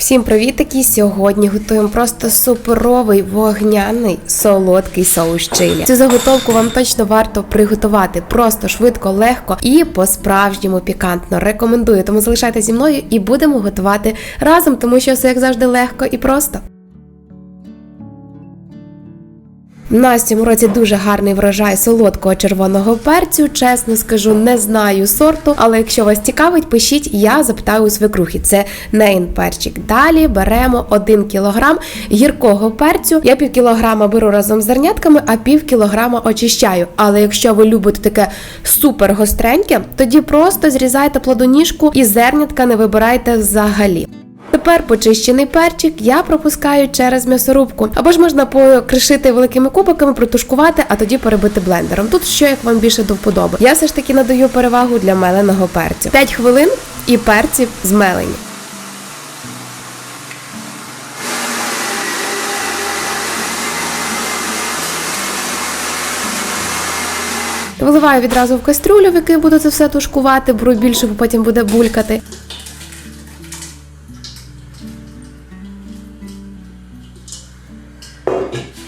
Всім привітики! Сьогодні готуємо просто суперовий вогняний солодкий соус чилі. Цю заготовку вам точно варто приготувати просто швидко, легко і по-справжньому пікантно. Рекомендую, тому залишайтеся зі мною і будемо готувати разом, тому що все як завжди легко і просто. На цьому році дуже гарний врожай солодкого червоного перцю. Чесно скажу, не знаю сорту, але якщо вас цікавить, пишіть, я запитаю у свекрухи. Це нейн перчик. Далі беремо 1 кг гіркого перцю. Я пів кілограма беру разом з зернятками, а пів кілограма очищаю. Але якщо ви любите таке супер гостреньке, тоді просто зрізайте плодоніжку і зернятка не вибирайте взагалі. Тепер почищений перчик я пропускаю через м'ясорубку. Або ж можна покришити великими кубиками, протушкувати, а тоді перебити блендером. Тут що як вам більше до вподоби. Я все ж таки надаю перевагу для меленого перцю. 5 хвилин і перці змелені. Виливаю відразу в кастрюлю, в якій буду це все тушкувати, беру більше, бо потім буде булькати.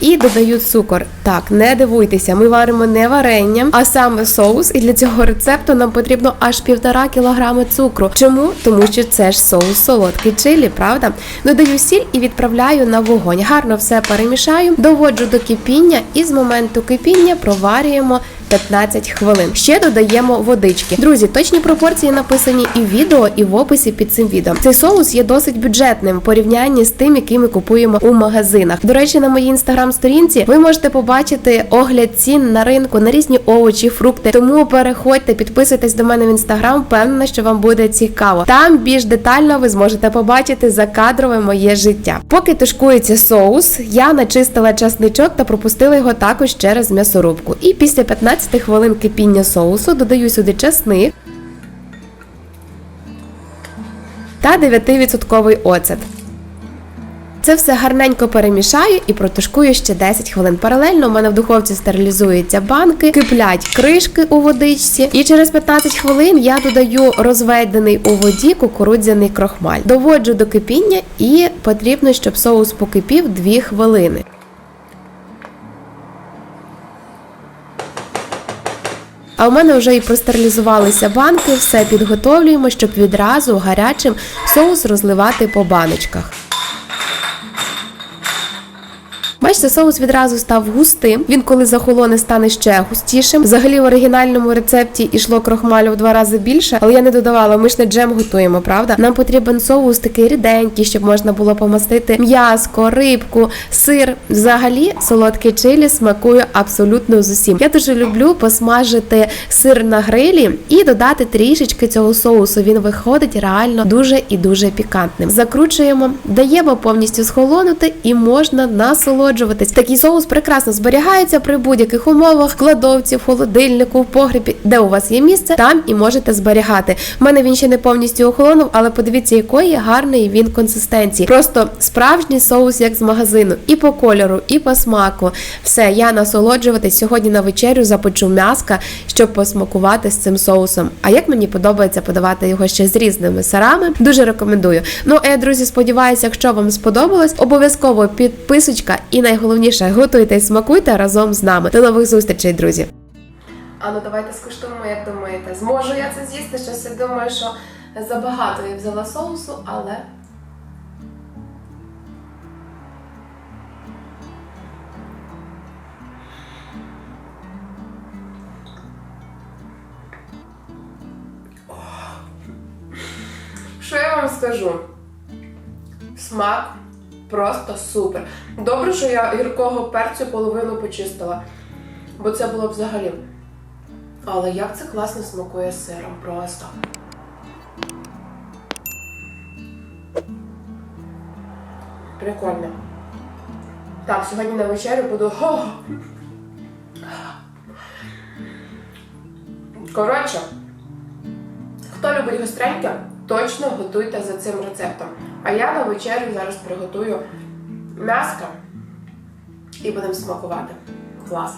І додаю цукор. Так, не дивуйтеся, ми варимо не варенням, а саме соус. І для цього рецепту нам потрібно аж півтора кілограми цукру. Чому? Тому що це ж соус солодкий чилі, правда? Додаю сіль і відправляю на вогонь. Гарно все перемішаю, доводжу до кипіння і з моменту кипіння проварюємо 15 хвилин. Ще додаємо водички. Друзі, точні пропорції написані і в відео, і в описі під цим відео. Цей соус є досить бюджетним в порівнянні з тим, який ми купуємо у магазинах. До речі, на моїй інстаграм-сторінці ви можете побачити огляд цін на ринку на різні овочі, фрукти. Тому переходьте, підписуйтесь до мене в інстаграм. Впевнена, що вам буде цікаво. Там більш детально ви зможете побачити закадрове моє життя. Поки тушкується соус, я начистила часничок та пропустила його також через м'ясорубку. І після 15 хвилин кипіння соусу додаю сюди часник та 9% оцет. Це все гарненько перемішаю і протушкую ще 10 хвилин. Паралельно у мене в духовці стерилізуються банки, киплять кришки у водичці, і через 15 хвилин я додаю розведений у воді кукурудзяний крохмаль. Доводжу до кипіння і потрібно, щоб соус покипів 2 хвилини. А у мене вже і простерилізувалися банки, все підготовлюємо, щоб відразу гарячим соус розливати по баночках. Бачите, соус відразу став густим. Він, коли захолоне, стане ще густішим. Взагалі в оригінальному рецепті йшло крохмалю в два рази більше, але я не додавала. Ми ж не джем готуємо, правда? Нам потрібен соус такий ріденький, щоб можна було помастити м'яско, рибку, сир. Взагалі, солодкий чилі смакує абсолютно з усім. Я дуже люблю посмажити сир на грилі і додати трішечки цього соусу. Він виходить реально дуже і дуже пікантним. Закручуємо, даємо повністю схолонути і можна насолоджуватися. Такий соус прекрасно зберігається при будь-яких умовах, кладовці, в холодильнику, в погрібі, де у вас є місце, там і можете зберігати. У мене він ще не повністю охолонув, але подивіться, якої гарної він консистенції. Просто справжній соус, як з магазину, і по кольору, і по смаку. Все, я насолоджуватись сьогодні на вечерю запечу м'яска, щоб посмакувати з цим соусом. А як мені подобається подавати його ще з різними сирами, дуже рекомендую. Ну, а я, друзі, сподіваюся, якщо вам сподобалось, обов'язково підписочка і найголовніше готуйте і смакуйте разом з нами. До нових зустрічей, друзі! А ну давайте скуштуємо, як думаєте. Зможу я це з'їсти? Щось я думаю, що забагато я взяла соусу, але. Що я вам скажу? Смак просто супер. Добре, що я гіркого перцю половину почистила, бо це було б взагалі. Але як це класно смакує сиром просто. Прикольно. Так, сьогодні на вечерю буду. Коротше, хто любить гостреньке, точно готуйте за цим рецептом. А я на вечерю зараз приготую м'яско і будемо смакувати. Клас!